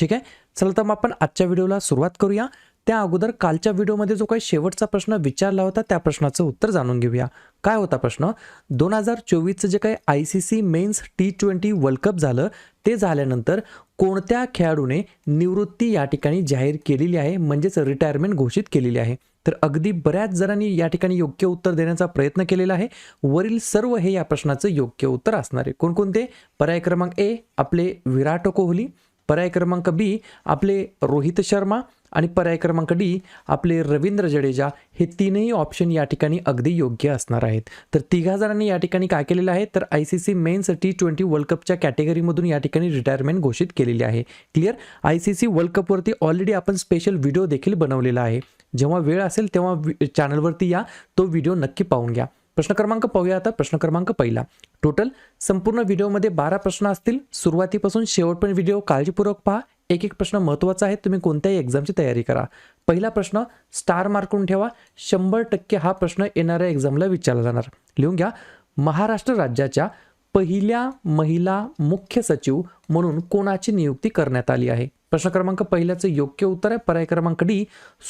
ठीक आहे? चला तर मग आपण आजच्या व्हिडिओला सुरुवात करूया. त्या अगोदर कालच्या व्हिडिओमध्ये जो काही शेवटचा प्रश्न विचारला होता त्या प्रश्नाचं उत्तर जाणून घेऊया. काय होता प्रश्न? दोन हजार चोवीसचं जे काही I C C men's T twenty world cup झालं ते झाल्यानंतर कोणत्या खेळाडूने निवृत्ती या ठिकाणी जाहीर केलेली आहे? म्हणजेच रिटायरमेंट घोषित केलेली आहे. तर अगदी बऱ्याच जणांनी या ठिकाणी योग्य उत्तर देण्याचा प्रयत्न केलेला आहे. वरील सर्व हे या प्रश्नाचं योग्य उत्तर असणार आहे. कोणकोणते? पर्याय क्रमांक ए आपले विराट कोहली. पर्याय क्रमांक बी आपले रोहित शर्मा आणि पर्याय क्रमांक डी आपले रवींद्र जडेजा हे तीनही ऑप्शन या ठिकाणी अगदी योग्य असणार आहेत. तर तिघा जणांनी या ठिकाणी काय केलेलं आहे? तर I C C men's T twenty world कपच्या कॅटेगरीमधून या ठिकाणी रिटायरमेंट घोषित केलेली आहे. Clear I C C world कपवरती already आपण स्पेशल व्हिडिओ देखील बनवलेला आहे. जेव्हा वेळ असेल तेव्हा चॅनलवरती या. तो व्हिडिओ नक्की पाहून घ्या. प्रश्न क्रमांक पाहूया आता. प्रश्न क्रमांक पहिला. टोटल संपूर्ण व्हिडिओमध्ये बारा प्रश्न असतील. सुरुवातीपासून शेवटपर्यंत व्हिडिओ काळजीपूर्वक पहा. एक एक प्रश्न महत्त्वाचा आहे तुम्ही कोणत्याही एक्झामची तयारी करा. पहिला प्रश्न स्टार मार्कून ठेवा. शंभर टक्के हा प्रश्न येणाऱ्या एक्झामला विचारला जाणार. लिहून घ्या. महाराष्ट्र राज्याच्या पहिल्या महिला मुख्य सचिव म्हणून कोणाची नियुक्ती करण्यात आली आहे? प्रश्न क्रमांक पहिल्याचं योग्य उत्तर आहे. पर्याय क्रमांक डी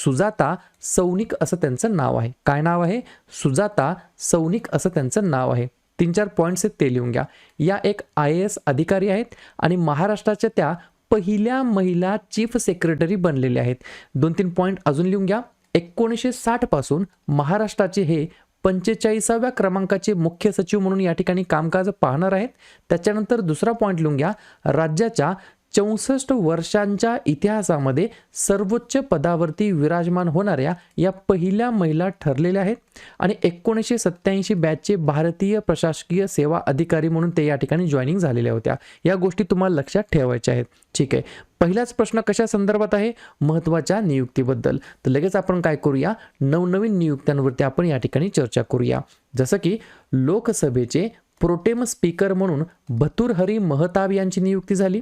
सुजाता सौनिक असं त्यांचं नाव आहे. काय नाव आहे? सुजाता सौनिक असं त्यांचं नाव आहे. तीन चार पॉईंट्स आहेत ते लिहून घ्या. या एक आय ए एस अधिकारी आहेत आणि महाराष्ट्राच्या त्या पहिल्या महिला चीफ सेक्रेटरी बनलेल्या आहेत. दोन तीन पॉईंट अजून लिहून घ्या. एकोणीसशे साठपासून महाराष्ट्राचे हे पंचेचाळीसाव्या क्रमांकाचे मुख्य सचिव म्हणून या ठिकाणी कामकाज पाहणार आहेत. त्याच्यानंतर दुसरा पॉईंट लिहून घ्या. राज्याच्या चौसष्ट वर्षांच्या इतिहासामध्ये सर्वोच्च पदावरती विराजमान होणाऱ्या या पहिल्या महिला ठरलेल्या आहेत. आणि एकोणीसशे सत्त्याऐंशी बॅचचे भारतीय प्रशासकीय सेवा अधिकारी म्हणून ते या ठिकाणी जॉईनिंग झालेल्या होत्या. या गोष्टी तुम्हाला लक्षात ठेवायच्या आहेत. ठीक आहे. पहिलाच प्रश्न कशा संदर्भात आहे? महत्त्वाच्या नियुक्तीबद्दल. तर लगेच आपण काय करूया? नवनवीन नियुक्त्यांवरती आपण या ठिकाणी चर्चा करूया. जसं की लोकसभेचे प्रोटेम स्पीकर म्हणून भतुरहरी महताब यांची नियुक्ती झाली.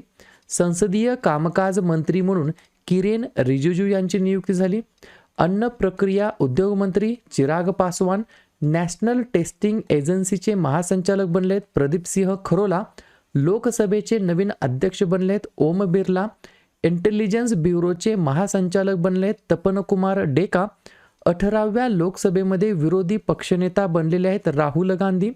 संसदीय कामकाज मंत्री म्हणून किरेन रिजिजू यांची नियुक्ती झाली. अन्न प्रक्रिया उद्योग मंत्री चिराग पासवान नॅशनल टेस्टिंग एजन्सीचे महासंचालक बनलेत प्रदीप सिंह खरोला लोकसभेचे नवीन अध्यक्ष बनलेत ओम बिर्ला इंटेलिजन्स ब्युरोचे महासंचालक बनलेत तपनकुमार डेका अठराव्या लोकसभेमध्ये विरोधी पक्षनेता बनलेले आहेत राहुल गांधी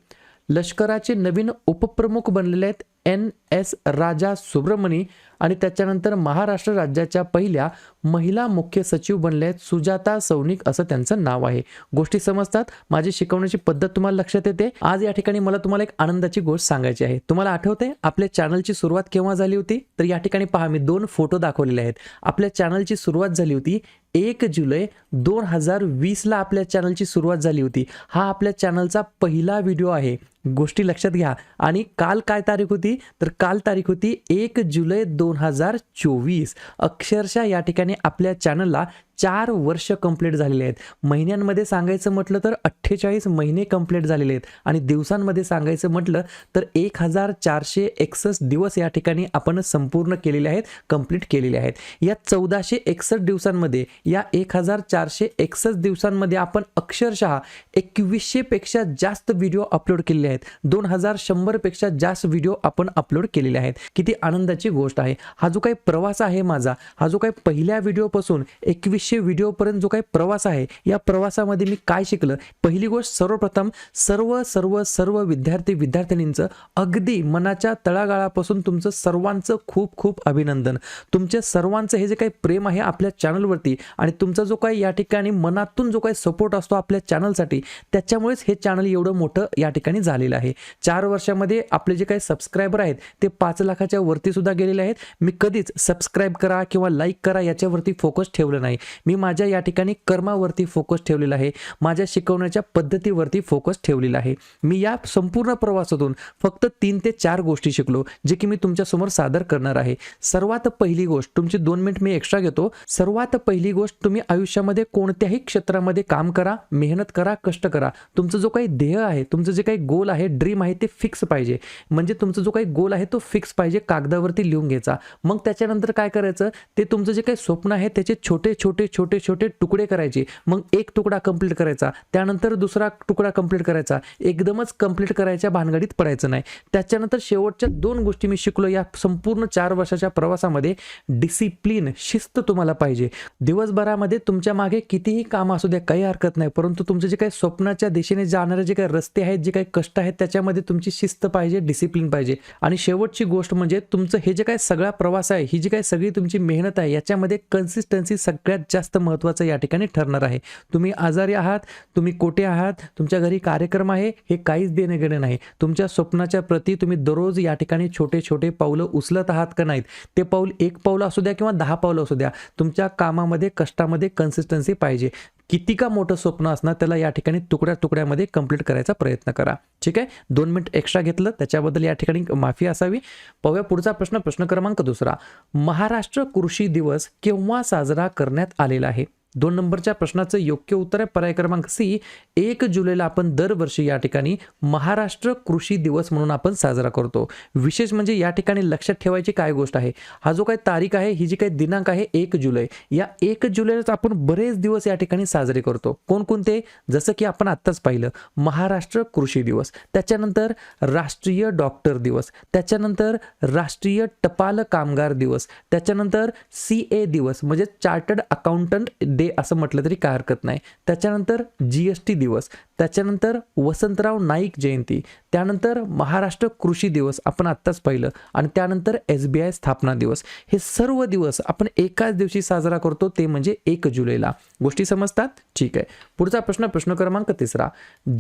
लष्कराचे नवीन उपप्रमुख बनलेले आहेत एन एस राजा सुब्रमणी आणि त्याच्यानंतर महाराष्ट्र राज्याच्या पहिल्या महिला मुख्य सचिव बनले आहेत सुजाता सौनिक असं त्यांचं नाव आहे. गोष्टी समजतात? माझी शिकवण्याची पद्धत तुम्हाला लक्षात येते? आज या ठिकाणी मला तुम्हाला एक आनंदाची गोष्ट सांगायची आहे. तुम्हाला आठवते? आपल्या चॅनलची सुरुवात केव्हा झाली होती? तर या ठिकाणी पहा मी दोन फोटो दाखवलेले आहेत. आपल्या चॅनलची सुरुवात झाली होती एक जुलै दोन हजार वीसला आपल्या चॅनलची सुरुवात झाली होती. हा आपल्या चॅनलचा पहिला व्हिडिओ आहे. गोष्टी लक्षात घ्या. आणि काल काय तारीख होती? तर काल तारीख होती एक जुलै दोन हजार चोवीस. अक्षरशः या ठिकाणी आपल्या चॅनलला चार वर्ष कंप्लीट झालेले आहेत. महिन्यांमध्ये सांगायचं म्हटलं तर अठ्ठेचाळीस महिने कंप्लीट झालेले आहेत. आणि दिवसांमध्ये सांगायचं म्हटलं तर एक हजार चारशे एकसष्ट दिवस या ठिकाणी आपण संपूर्ण केलेले आहेत कंप्लीट केलेले आहेत. या चौदाशे एकसष्ट दिवसांमध्ये या एक हजार चारशे एकसष्ट दिवसांमध्ये आपण अक्षरशः एकवीसशेपेक्षा जास्त व्हिडिओ अपलोड केलेले आहेत. दोन हजार शंभरपेक्षा जास्त व्हिडिओ आपण अपलोड केलेले आहेत. किती आनंदाची गोष्ट आहे. हा जो काही प्रवास आहे माझा हा जो काही पहिल्या व्हिडिओपासून एकवीसशे व्हिडिओपर्यंत जो काही प्रवास आहे या प्रवासामध्ये मी काय शिकलं? पहिली गोष्ट सर्वप्रथम सर्व सर्व सर्व विद्यार्थी विद्यार्थिनींचं अगदी मनाच्या तळागाळापासून तुमचं सर्वांचं खूप खूप अभिनंदन. तुमच्या सर्वांचं हे जे काही प्रेम आहे आपल्या चॅनलवरती आणि तुमचा जो काही या ठिकाणी मनातून जो काही सपोर्ट असतो आपल्या चॅनलसाठी त्याच्यामुळेच हे चॅनल एवढं मोठं या ठिकाणी झालं. आलेलं आहे. चार वर्षामध्ये आपले जे काही सबस्क्रायबर आहेत ते पाच लाखाच्या वरती सुद्धा गेलेले आहेत. मी कधीच सबस्क्राईब करा किंवा लाईक करा याच्यावरती फोकस ठेवलं नाही. मी माझ्या या ठिकाणी कर्मावरती फोकस ठेवलेला आहे. माझ्या शिकवण्याच्या पद्धतीवरती फोकस ठेवलेला आहे. मी या संपूर्ण प्रवासातून फक्त तीन ते चार गोष्टी शिकलो जे की मी तुमच्यासमोर सादर करणार आहे. सर्वात पहिली गोष्ट तुमची दोन मिनिट मी एक्स्ट्रा घेतो. सर्वात पहिली गोष्ट तुम्ही आयुष्यामध्ये कोणत्याही क्षेत्रामध्ये काम करा मेहनत करा कष्ट करा. तुमचं जो काही ध्येय आहे तुमचं जे काही गोल आहे ड्रीम आहे ते फिक्स पाहिजे. म्हणजे तुमचा जो काही गोल आहे तो फिक्स पाहिजे कागदावरती लिहून घ्यायचा. मग त्याच्यानंतर काय करायचं? ते तुमचं जे काही स्वप्न आहे त्याचे छोटे छोटे छोटे छोटे तुकडे करायचे. मग एक तुकडा कंप्लीट करायचा. त्यानंतर दुसरा तुकडा कंप्लीट करायचा. एकदमच कंप्लीट करायच्या भानगडीत पडायचं नाही. त्याच्यानंतर शेवटच्या दोन गोष्टी मी शिकलो या संपूर्ण चार वर्षाच्या प्रवासामध्ये. डिसिप्लिन शिस्त तुम्हाला पाहिजे. दिवसभरामध्ये तुमच्या मागे कितीही काम असू द्या काही हरकत नाही. परंतु तुमचे जे काही स्वप्नाच्या दिशेने जाणारे जे काही रस्ते आहेत जे काही कष्ट आहेत त्याच्यामध्ये तुमची शिस्त पाहिजे डिसिप्लिन पाहिजे. आणि शेवटची गोष्ट म्हणजे तुमचं हे जे काय सगळा प्रवास आहे ही जी काय सगळी तुमची मेहनत आहे याच्यामध्ये कन्सिस्टन्सी सगळ्यात जास्त महत्त्वाचं या ठिकाणी ठरणार आहे. तुम्ही आजारी आहात तुम्ही कोठे आहात तुमच्या घरी कार्यक्रम आहे हे काहीच देणे घेणे नाही. तुमच्या स्वप्नाच्या प्रती तुम्ही दररोज या ठिकाणी छोटे छोटे पावलं उचलत आहात का नाहीत ते पाऊल एक पाऊल असू द्या किंवा दहा पावलं असू द्या तुमच्या कामामध्ये कष्टामध्ये कन्सिस्टन्सी पाहिजे. किती का मोठं स्वप्न असणार त्याला या ठिकाणी तुकड्या तुकड्यामध्ये कंप्लीट करायचा प्रयत्न करा. ठीक आहे? दोन मिनिट एक्स्ट्रा घेतलं त्याच्याबद्दल या ठिकाणी माफी असावी. पाहूया पुढचा प्रश्न प्रश्न क्रमांक दुसरा. महाराष्ट्र कृषी दिवस केव्हा साजरा करण्यात आलेला आहे? दोन नंबरच्या प्रश्नाचं योग्य उत्तर आहे. पर्याय क्रमांक सी एक जुलैला आपण दरवर्षी या ठिकाणी महाराष्ट्र कृषी दिवस म्हणून आपण साजरा करतो. विशेष म्हणजे या ठिकाणी लक्षात ठेवायची काय गोष्ट आहे? हा जो काही तारीख आहे ही जी काही दिनांक आहे एक जुलै. या एक जुलैलाच आपण बरेच दिवस या ठिकाणी साजरे करतो. कोणकोणते? जसं की आपण आत्ताच पाहिलं महाराष्ट्र कृषी दिवस. त्याच्यानंतर राष्ट्रीय डॉक्टर दिवस. त्याच्यानंतर राष्ट्रीय टपाल कामगार दिवस. त्याच्यानंतर सी ए दिवस. म्हणजे चार्टर्ड अकाउंटंट डे असं म्हटलं तरी काय हरकत नाही. त्याच्यानंतर जी एस टी दिवस त्याच्यानंतर वसंतराव नाईक जयंती त्यानंतर महाराष्ट्र कृषी दिवस आपण आत्ताच पाहिलं आणि त्यानंतर एस बी आय स्थापना दिवस. हे सर्व दिवस आपण एकाच दिवशी साजरा करतो ते म्हणजे एक जुलैला. गोष्टी समजतात? ठीक आहे. पुढचा प्रश्न प्रश्न क्रमांक तिसरा.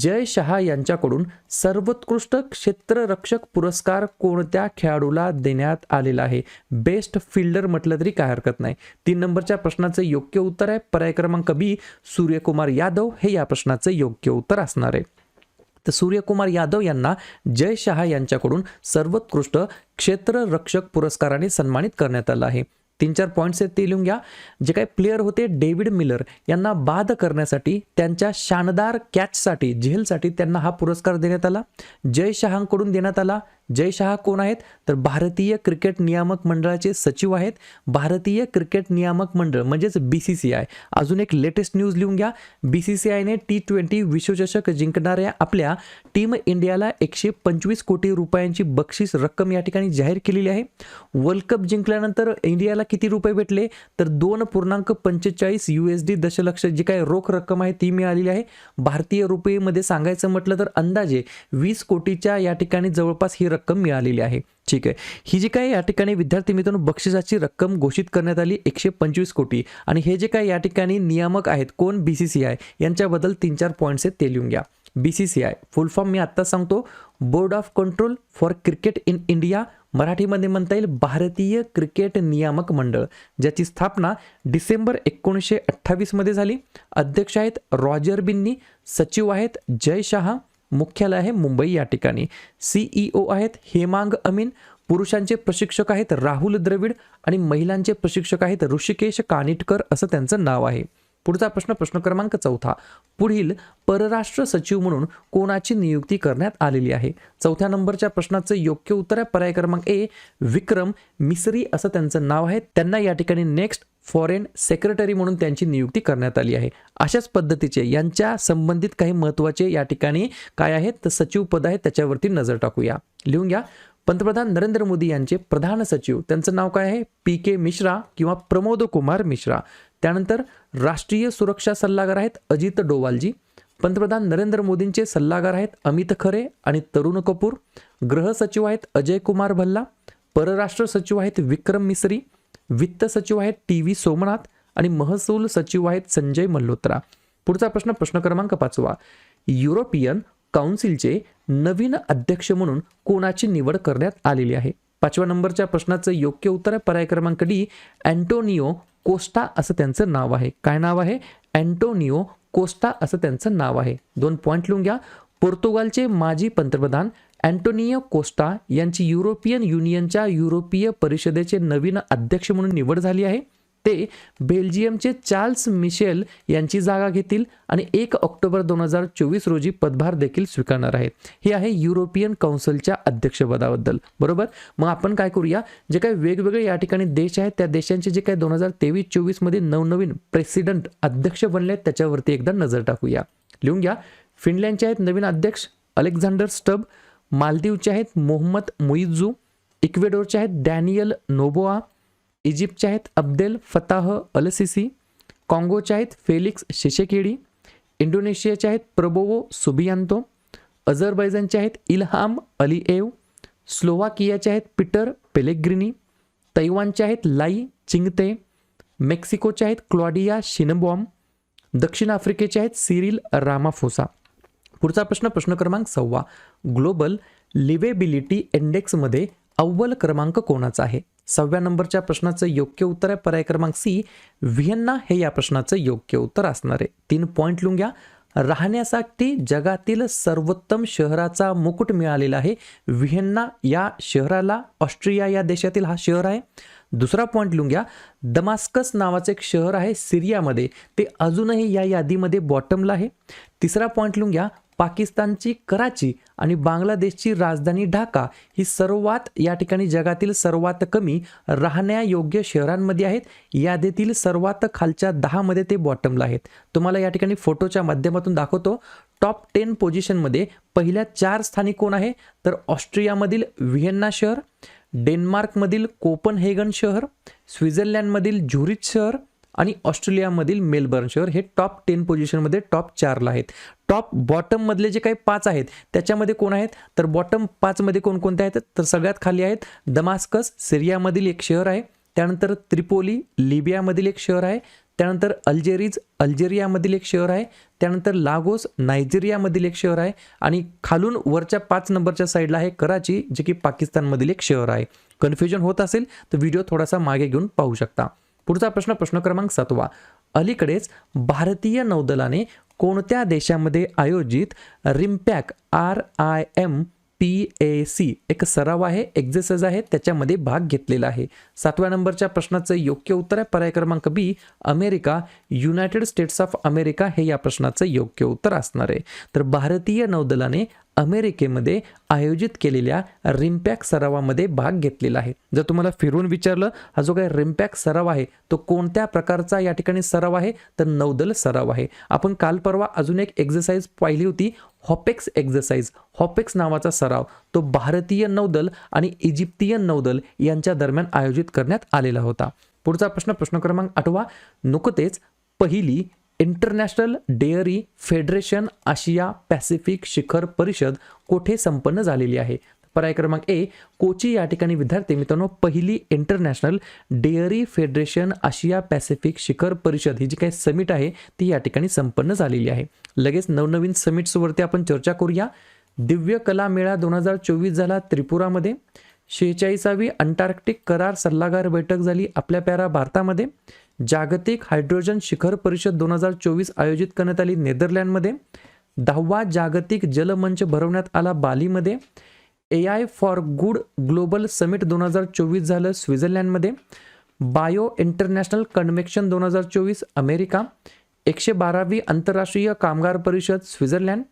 जय शहा यांच्याकडून सर्वोत्कृष्ट क्षेत्ररक्षक पुरस्कार कोणत्या खेळाडूला देण्यात आलेला आहे? बेस्ट फिल्डर म्हटलं तरी काय हरकत नाही. तीन नंबरच्या प्रश्नाचं योग्य उत्तर आहे. पर्याय क्रमांक बी सूर्यकुमार यादव हे या प्रश्नाचं योग्य उत्तर असणार आहे. तर सूर्यकुमार यादव यांना जय शहा यांच्याकडून सर्वोत्कृष्ट क्षेत्ररक्षक पुरस्काराने सन्मानित करण्यात आलं आहे. तीन चार पॉईंट्स आहेत ते लिहून घ्या. जे काही प्लेअर होते डेव्हिड मिलर यांना बाद करण्यासाठी त्यांच्या शानदार कॅचसाठी झेलसाठी त्यांना हा पुरस्कार देण्यात आला. जय शहांकडून देण्यात आला. जय शहा कोण आहेत? तर भारतीय क्रिकेट नियामक मंडळाचे सचिव आहेत. भारतीय क्रिकेट नियामक मंडळ म्हणजेच बी सी सी आय अजून एक लेटेस्ट न्यूज लिहून घ्या. बी सी सी आयने टी ट्वेंटी विश्वचषक जिंकणाऱ्या आपल्या टीम इंडियाला एकशे पंचवीस कोटी रुपयांची बक्षीस रक्कम या ठिकाणी जाहीर केलेली आहे. वर्ल्ड कप जिंकल्यानंतर इंडियाला किती रुपये भेटले? तर दोन पूर्णांक पंचेचाळीस यू एस डी दशलक्ष जी काही रोख रक्कम आहे ती मिळालेली आहे. भारतीय रुपयेमध्ये सांगायचं म्हटलं तर अंदाजे वीस कोटीच्या या ठिकाणी जवळपास ही रक्कम रक्कम मिळालेली आहे. ठीक आहे. ही जी काही या ठिकाणी विद्यार्थी मित्रांनो बक्षिसाची रक्कम घोषित करण्यात आली एकशे पंचवीस कोटी. आणि हे जे काही या ठिकाणी नियामक आहेत कोण? बी सी सी आय यांच्याबद्दल तीन चार पॉईंट्स आहेत ते लिहून घ्या. B C C I full form मी आत्ता सांगतो. Board of control for cricket in India मराठीमध्ये म्हणता येईल भारतीय क्रिकेट नियामक मंडळ ज्याची स्थापना डिसेंबर एकोणीसशे अठ्ठावीसमध्ये झाली. अध्यक्ष आहेत रॉजर बिन्नी सचिव आहेत जय शहा मुख्यालय आहे मुंबई या ठिकाणी. सीईओ आहेत हेमांग अमीन पुरुषांचे प्रशिक्षक आहेत राहुल द्रविड आणि महिलांचे प्रशिक्षक आहेत ऋषिकेश कानिटकर असं त्यांचं नाव आहे. पुढचा प्रश्न प्रश्न क्रमांक चौथा. पुढील परराष्ट्र सचिव म्हणून कोणाची नियुक्ती करण्यात आलेली आहे? चौथ्या नंबरच्या प्रश्नाचं योग्य उत्तर आहे. पर्याय क्रमांक ए विक्रम मिसरी असं त्यांचं नाव आहे. त्यांना या ठिकाणी नेक्स्ट फॉरेन सेक्रेटरी म्हणून त्यांची नियुक्ती करण्यात आली आहे. अशाच पद्धतीचे यांच्या संबंधित काही महत्त्वाचे या ठिकाणी काय आहेत? तर सचिव पद आहे. त्याच्यावरती नजर टाकूया. लिहून घ्या. पंतप्रधान नरेंद्र मोदी यांचे प्रधान सचिव. त्यांचं नाव काय आहे? पी के मिश्रा किंवा प्रमोद कुमार मिश्रा. त्यानंतर राष्ट्रीय सुरक्षा सल्लागार आहेत अजित डोवालजी पंतप्रधान नरेंद्र मोदींचे सल्लागार आहेत अमित खरे आणि तरुण कपूर गृह सचिव आहेत अजय कुमार भल्ला परराष्ट्र सचिव आहेत विक्रम मिसरी वित्त सचिव आहेत टी व्ही सोमनाथ आणि महसूल सचिव आहेत संजय मल्होत्रा. पुढचा प्रश्न प्रश्न क्रमांक पाचवा. युरोपियन काउन्सिलचे नवीन अध्यक्ष म्हणून कोणाची निवड करण्यात आलेली आहे? पाचव्या नंबरच्या प्रश्नाचं योग्य उत्तर आहे. पर्याय क्रमांक डी अँटोनिओ कोस्टा असं त्यांचं नाव आहे. काय नाव आहे? अँटोनिओ कोस्टा असं त्यांचं नाव आहे. दोन पॉईंट लिहून घ्या. पोर्तुगालचे माजी पंतप्रधान अँटोनियो कोस्टा यांची युरोपियन युनियनच्या युरोपीय परिषदेचे नवीन अध्यक्ष म्हणून निवड झाली आहे. ते बेल्जियमचे चार्ल्स मिशेल यांची जागा घेतील आणि एक ऑक्टोबर दोन हजार चोवीस रोजी पदभार देखील स्वीकारणार आहेत. हे आहे युरोपियन काउन्सिलच्या अध्यक्षपदाबद्दल. बरोबर? मग आपण काय करूया? जे काही वेगवेगळे या ठिकाणी देश आहेत त्या देशांचे जे काही दोन हजार तेवीस चोवीसमध्ये नवनवीन प्रेसिडेंट अध्यक्ष बनले आहेत त्याच्यावरती एकदा नजर टाकूया. लिहून घ्या. फिनलँडचे आहेत नवीन अध्यक्ष अलेक्झांडर स्टब मालदीवचे आहेत मोहम्मद मुइझू इक्वेडोरचे आहेत डॅनियल नोबोआ इजिप्तचे आहेत अब्देल फताह अलसिसी काँगोचे आहेत फेलिक्स शिशेकेडी इंडोनेशियाचे आहेत प्रबोवो सुबियांतो अझरबैजानचे आहेत इल्हाम अलीएव स्लोवाकियाचे आहेत पीटर पेलेग्रिनी तैवानचे आहेत लाई चिंगते मेक्सिकोचे आहेत क्लॉडिया शिनबॉम दक्षिण आफ्रिकेचे आहेत सिरिल रामाफोसा. पुढचा प्रश्न प्रश्न क्रमांक सव्वा. ग्लोबल लिवेबिलिटी इंडेक्समध्ये अव्वल क्रमांक कोणाचा आहे? सहाव्या नंबरच्या प्रश्नाचं योग्य उत्तर आहे. पर्याय क्रमांक सी व्हिएन्ना हे या प्रश्नाचं योग्य उत्तर असणार आहे. तीन पॉईंट लिहून घ्या. राहण्यासाठी जगातील सर्वोत्तम शहराचा मुकुट मिळालेला आहे. व्हिएन्ना या शहराला ऑस्ट्रिया या देशातील हा शहर आहे. दुसरा पॉईंट लिहून घ्या. दमास्कस नावाचं एक शहर आहे सिरियामध्ये. ते अजूनही या यादीमध्ये बॉटमला आहे. तिसरा पॉईंट लिहून घ्या. पाकिस्तानची कराची आणि बांगलादेशची राजधानी ढाका ही सर्वात या ठिकाणी जगातील सर्वात कमी राहण्यायोग्य शहरांमध्ये आहेत. यादीतील सर्वात खालच्या दहामध्ये ते बॉटमला आहेत. तुम्हाला या ठिकाणी फोटोच्या माध्यमातून दाखवतो. टॉप टेन पोझिशनमध्ये पहिल्या चार स्थानी कोण आहे? तर ऑस्ट्रियामधील व्हिएन्ना शहर डेन्मार्कमधील कोपनहेगन शहर स्वित्झर्लंडमधील झुरिच शहर आणि ऑस्ट्रेलियामधील मेलबर्न शहर हे टॉप टेन पोझिशनमध्ये टॉप चारला आहेत. टॉप बॉटममधले जे काही पाच आहेत त्याच्यामध्ये कोण आहेत? तर बॉटम पाचमध्ये कोणकोणते आहेत? तर सगळ्यात खाली आहेत दमास्कस सिरियामधील एक शहर आहे त्यानंतर त्रिपोली लिबियामधील एक शहर आहे त्यानंतर अल्जेरीज अल्जेरियामधील एक शहर आहे त्यानंतर लागोस नायजेरियामधील एक शहर आहे आणि खालून वरच्या पाच नंबरच्या साईडला आहे कराची जे की पाकिस्तानमधील एक शहर आहे. कन्फ्युजन होत असेल तर व्हिडिओ थोडासा मागे घेऊन पाहू शकता. पुढचा प्रश्न प्रश्न क्रमांक सातवा. अलीकडेच भारतीय नौदलाने कोणत्या देशामध्ये आयोजित RIMPAC R I M T A C एक सराव आहे एक्झरसाइज आहे त्याच्यामध्ये भाग घेतलेला आहे. सातव्या नंबरच्या प्रश्नाचं योग्य उत्तर आहे. पर्याय क्रमांक B America United States of America हे या प्रश्नाचं योग्य उत्तर असणार आहे. तर भारतीय नौदलाने अमेरिकेमध्ये आयोजित केलेल्या रिम्पॅक सरावामध्ये भाग घेतलेला आहे. जर तुम्हाला फिरून विचारलं हा जो काही रिम्पॅक सराव आहे तो कोणत्या प्रकारचा या ठिकाणी सराव आहे तर नौदल सराव आहे. आपण काल परवा अजून एक एक्झरसाइज पाहिली होती हॉपेक्स एक्झरसाइज हॉपेक्स नावाचा सराव तो भारतीय नौदल आणि इजिप्तियन नौदल यांच्या दरम्यान आयोजित करण्यात आलेला होता. पुढचा प्रश्न प्रश्न क्रमांक आठवा. नुकतेच पहिली इंटरनॅशनल डेअरी फेडरेशन आशिया पॅसिफिक शिखर परिषद कोठे संपन्न झालेली आहे? पर्याय क्रमांक ए कोची या ठिकाणी विद्यार्थी मित्रांनो पहिली international dairy federation Asia Pacific शिखर परिषद ही जी काही समिट आहे ती या ठिकाणी संपन्न झालेली आहे. लगेच नवनवीन समिट्सवरती आपण चर्चा करूया. दिव्य कला मेळा दोन हजार चोवीस झाला त्रिपुरामध्ये. शेहेचाळीसावी अंटार्क्टिक करार सल्लागार बैठक झाली आपल्या प्यारा भारतामध्ये. जागतिक हायड्रोजन शिखर परिषद दोन हजार चोवीस आयोजित करण्यात आली नेदरलँडमध्ये. दहावा जागतिक जलमंच भरवण्यात आला बालीमध्ये. A I for good global summit दोन हजार चोवीस झालं स्वित्झर्लंडमध्ये. बायो इंटरनॅशनल कन्व्हेक्शन दोन हजार चोवीस अमेरिका. एकशे बारावी आंतरराष्ट्रीय कामगार परिषद स्वित्झर्लंड.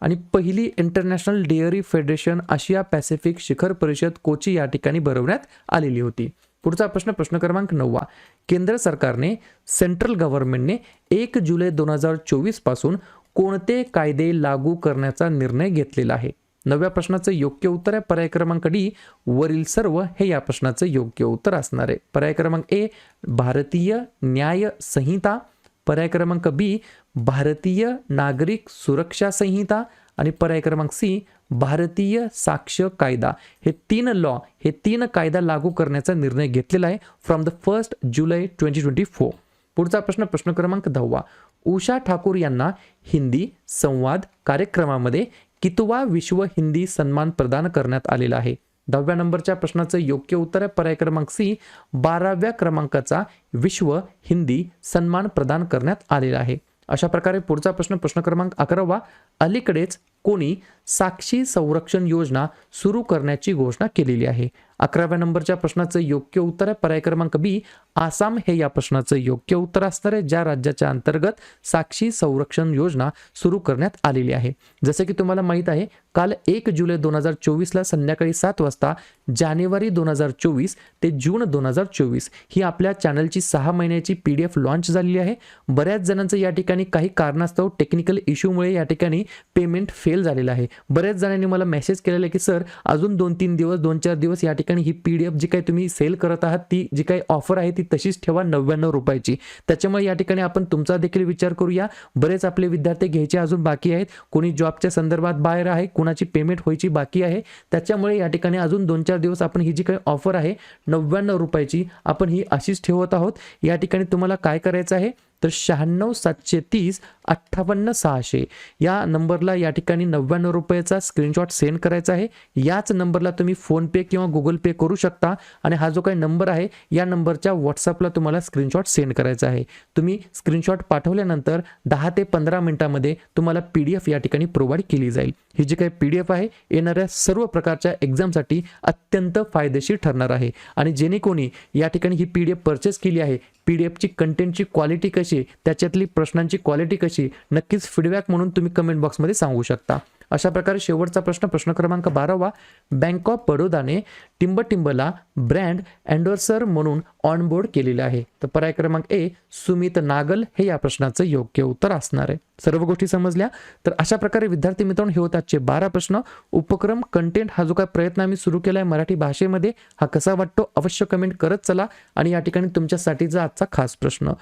आणि पहिली इंटरनॅशनल डेअरी फेडरेशन आशिया पॅसिफिक शिखर परिषद कोची या ठिकाणी भरवण्यात आलेली होती. पुढचा प्रश्न प्रश्न क्रमांक नववा. केंद्र सरकारने सेंट्रल गव्हर्नमेंटने एक जुलै दोन हजार चोवीसपासून कोणते कायदे लागू करण्याचा निर्णय घेतलेला आहे? नव्या प्रश्नाचं योग्य उत्तर आहे. पर्याय क्रमांक डी वरील सर्व हे या प्रश्नाचं योग्य उत्तर असणार आहे. पर्याय क्रमांक ए भारतीय न्याय संहिता. पर्याय क्रमांक बी भारतीय नागरिक सुरक्षा संहिता. आणि पर्याय क्रमांक सी भारतीय साक्ष कायदा. हे तीन लॉ हे तीन कायदा लागू करण्याचा निर्णय घेतलेला आहे from the first July twenty twenty four पुढचा प्रश्न प्रश्न क्रमांक दहावा. उषा ठाकूर यांना हिंदी संवाद कार्यक्रमामध्ये कितवा विश्व हिंदी सन्मान प्रदान करण्यात आलेला आहे. दहाव्या नंबरच्या प्रश्नाचं योग्य उत्तर आहे पर्याय क्रमांक सी बाराव्या क्रमांकाचा विश्व हिंदी सन्मान प्रदान करण्यात आलेला आहे. अशा प्रकारे पुढचा प्रश्न प्रश्न क्रमांक अकरावा अलीकडेच कोणी साक्षी संरक्षण योजना सुरू करण्याची घोषणा केलेली आहे. अकराव्या नंबरच्या प्रश्नाचं योग्य उत्तर आहे. पर्याय क्रमांक बी आसाम हे या प्रश्नाचं योग्य उत्तर असणार आहे ज्या राज्याच्या अंतर्गत साक्षी संरक्षण योजना सुरू करण्यात आलेली आहे. जसे की तुम्हाला माहीत आहे काल एक जुलै दोन हजार चोवीसला संध्याकाळी सात वाजता जानेवारी दोन हजार चोवीस ते जून दोन हजार चोवीस ही आपल्या चॅनलची सहा महिन्याची पी डी एफ लॉन्च झालेली आहे. बऱ्याच जणांचं या ठिकाणी काही कारणास्तव टेक्निकल इश्यूमुळे या ठिकाणी पेमेंट फेल झालेलं आहे. बऱ्याच जणांनी मला मेसेज केलेला आहे की सर अजून दोन तीन दिवस दोन चार दिवस या ठिकाणी ही पी डी एफ जी काही तुम्ही सेल करत आहात ती जी काही ऑफर आहे ती तशीच ठेवा नव्याण्णव रुपयाची. त्याच्यामुळे या ठिकाणी आपण तुमचा देखील विचार करूया. बरेच आपले विद्यार्थी घ्यायचे अजून बाकी आहेत. कोणी जॉबच्या संदर्भात बाहेर आहे कुणाची पेमेंट व्हायची बाकी आहे. त्याच्यामुळे या ठिकाणी अजून दोन चार दिवस आपण ही जी काही ऑफर आहे नव्याण्णव रुपयाची आपण ही अशीच ठेवत आहोत. या ठिकाणी तुम्हाला काय करायचं आहे? तर शहाण्णव सातशे तीस अठ्ठावन्न सहाशे. या नंबरला या ठिकाणी नव्याण्णव रुपयाचा स्क्रीनशॉट सेंड करायचा आहे. याच नंबरला तुम्ही फोनपे किंवा गुगल पे करू शकता. आणि हा जो काही नंबर आहे या नंबरच्या व्हॉट्सअपला तुम्हाला स्क्रीनशॉट सेंड करायचा आहे. तुम्ही स्क्रीनशॉट पाठवल्यानंतर दहा ते पंधरा मिनिटामध्ये तुम्हाला पी डी एफ या ठिकाणी प्रोव्हाइड केली जाईल. ही जी काही पी डी एफ आहे येणाऱ्या सर्व प्रकारच्या एक्झामसाठी अत्यंत फायदेशीर ठरणार आहे. आणि जेणे कोणी या ठिकाणी ही पी डी एफ परचेस केली आहे पी डी एफची कंटेंटची क्वालिटी कशी त्याच्यातली प्रश्नांची क्वालिटी कशी नक्कीच फीडबॅक म्हणून तुम्ही कमेंट बॉक्समध्ये सांगू शकता. अशा प्रकारे शेवटचा प्रश्न प्रश्न क्रमांक बारावा. बँक ऑफ बडोदाने टिंबटिंबला ब्रँड अँडोर्सर म्हणून ऑनबोर्ड केलेले आहे. तर पर्याय क्रमांक ए सुमित नागल हे या प्रश्नाचं योग्य उत्तर असणार आहे. सर्व गोष्टी समजल्या? तर अशा प्रकारे विद्यार्थी मित्रांनो हे होत आजचे बारा प्रश्न. उपक्रम कंटेंट हा जो काय प्रयत्न आम्ही सुरू केला आहे मराठी भाषेमध्ये हा कसा वाटतो अवश्य कमेंट करत चला आणि या ठिकाणी तुमच्यासाठीचा आजचा खास प्रश्न.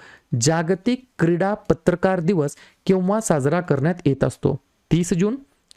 जागतिक क्रीडा पत्रकार दिवस केव्हा साजरा करण्यात येत असतो? तीस जून